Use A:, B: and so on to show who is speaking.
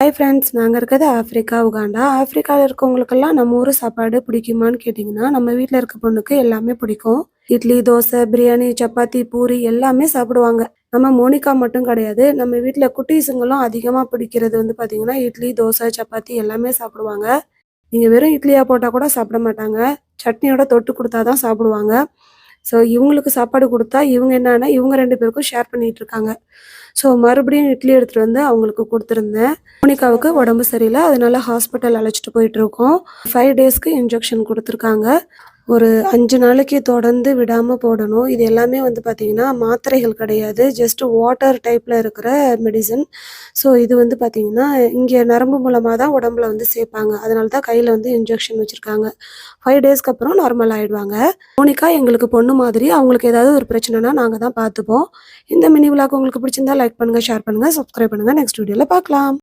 A: Hi friends நாங்கள் இருக்கிறது Africa Uganda. ஆஃப்ரிக்காவில் இருக்கவங்களுக்கெல்லாம் நம்ம ஊர் சாப்பாடு பிடிக்குமான்னு கேட்டிங்கன்னா நம்ம வீட்டில் இருக்க பொண்ணுக்கு எல்லாமே பிடிக்கும். இட்லி தோசை பிரியாணி சப்பாத்தி பூரி எல்லாமே சாப்பிடுவாங்க. நம்ம மோனிகா மட்டும் கிடையாது நம்ம வீட்டில் குட்டீஸுங்களும் அதிகமாக பிடிக்கிறது வந்து பார்த்திங்கன்னா இட்லி தோசை சப்பாத்தி எல்லாமே சாப்பிடுவாங்க. நீங்கள் வெறும் இட்லியாக போட்டால் கூட சாப்பிட மாட்டாங்க. சட்னியோட தொட்டு கொடுத்தா தான் சாப்பிடுவாங்க. ஸோ இவங்களுக்கு சாப்பாடு கொடுத்தா இவங்க என்னன்னா இவங்க ரெண்டு பேருக்கும் ஷேர் பண்ணிட்டு இருக்காங்க. ஸோ மறுபடியும் இட்லி எடுத்துகிட்டு வந்து அவங்களுக்கு கொடுத்துருந்தேன். மோனிகாவுக்கு உடம்பு சரியில்லை. அதனால ஹாஸ்பிட்டல் அழைச்சிட்டு போயிட்டு இருக்கோம். ஃபைவ் டேஸ்க்கு இன்ஜெக்ஷன் கொடுத்துருக்காங்க. ஒரு அஞ்சு நாளைக்கு தொடர்ந்து விடாமல் போடணும். இது எல்லாமே வந்து பார்த்திங்கன்னா மாத்திரைகள் கிடையாது. ஜஸ்ட் வாட்டர் டைப்பில் இருக்கிற மெடிசன் ஸோ இது வந்து பார்த்திங்கன்னா இங்கே நரம்பு மூலமாக தான் உடம்புல வந்து சேர்ப்பாங்க. அதனால தான் கையில் வந்து இன்ஜெக்ஷன் வச்சுருக்காங்க. ஃபைவ் டேஸ்க்கு அப்புறம் நார்மல் ஆகிடுவாங்க மோனிகா எங்களுக்கு பொண்ணு மாதிரி. அவங்களுக்கு ஏதாவது ஒரு பிரச்சனைனா நாங்கள் தான் பார்த்துப்போம் இந்த மினி விழாக்கு உங்களுக்கு பிடிச்சிருந்தா லைக் பண்ணுங்கள் ஷேர் பண்ணுங்கள் சப்ஸ்கிரைப் பண்ணுங்கள் நெக்ஸ்ட் வீடியோவில் பார்க்கலாம்